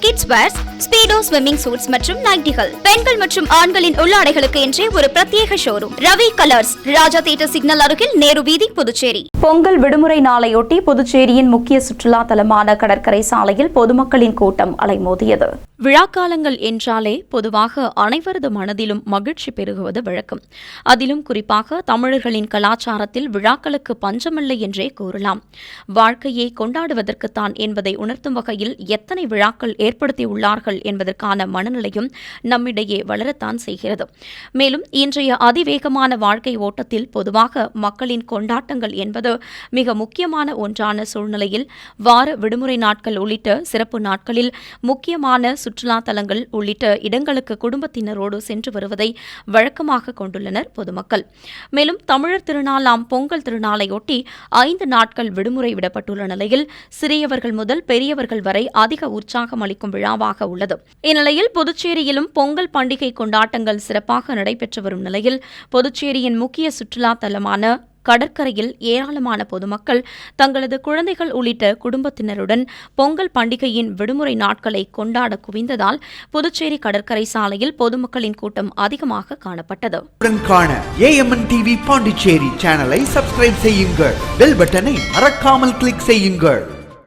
kids wears Speedo swimming suits மற்றும் நைட்டிகள் பெண்கள் மற்றும் ஆண்களின் உள்ளாடைகளுக்கு என்றே ஒரு பிரத்யேக showroom Ravi colours Raja theatre signal அருகில் நேரு வீதி புதுச்சேரி. பொங்கல் விடுமுறை நாளையொட்டி புதுச்சேரியின் முக்கிய சுற்றுலா தலமான கடற்கரை சாலையில் பொதுமக்களின் கூட்டம் அலைமோதியது. விழாக்காலங்கள் என்றாலே பொதுவாக அனைவரது மனதிலும் மகிழ்ச்சி பெருகுவது வழக்கம். அதிலும் குறிப்பாக தமிழர்களின் கலாச்சாரத்தில் விழாக்களுக்கு பஞ்சமில்லை என்றே கூறலாம். வாழ்க்கையை கொண்டாடுவதற்குத்தான் என்பதை உணர்த்தும் வகையில் எத்தனை விழாக்கள் ஏற்படுத்தியுள்ளார்கள் என்பதற்கான மனநிலையும் நம்மிடையே வளரத்தான் செய்கிறது. மேலும் இன்றைய அதிவேகமான வாழ்க்கை ஓட்டத்தில் பொதுவாக மக்களின் கொண்டாட்டங்கள் என்பது மிக முக்கியமான ஒன்றான சூழ்நிலையில் வார விடுமுறை நாட்கள் உள்ளிட்ட சிறப்பு நாட்களில் முக்கியமான சுற்றுலா தலங்கள் உள்ளிட்ட இடங்களுக்கு குடும்பத்தினரோடு சென்று வருவதை வழக்கமாக கொண்டுள்ளனர் பொதுமக்கள். மேலும் தமிழர் திருநாளாம் பொங்கல் திருநாளையொட்டி ஐந்து நாட்கள் விடுமுறை விடப்பட்டுள்ள நிலையில் சிறியவர்கள் முதல் பெரியவர்கள் வரை அதிக உற்சாகம் அளிக்கும் விழாவாக உள்ளது. இந்நிலையில் புதுச்சேரியிலும் பொங்கல் பண்டிகை கொண்டாட்டங்கள் சிறப்பாக நடைபெற்று வரும் நிலையில் புதுச்சேரியின் முக்கிய சுற்றுலா தலமான கடற்கரையில் ஏராளமான பொதுமக்கள் தங்களது குழந்தைகள் உள்ளிட்ட குடும்பத்தினருடன் பொங்கல் பண்டிகையின் விடுமுறை நாட்களை கொண்டாட குவிந்ததால் புதுச்சேரி கடற்கரை சாலையில் பொதுமக்களின் கூட்டம் அதிகமாக காணப்பட்டது. டிவி பாண்டிச்சேரி சேனலை சப்ஸ்கிரைப் செய்யுங்கள். பெல் பட்டனை மறக்காமல் கிளிக் செய்யுங்கள்.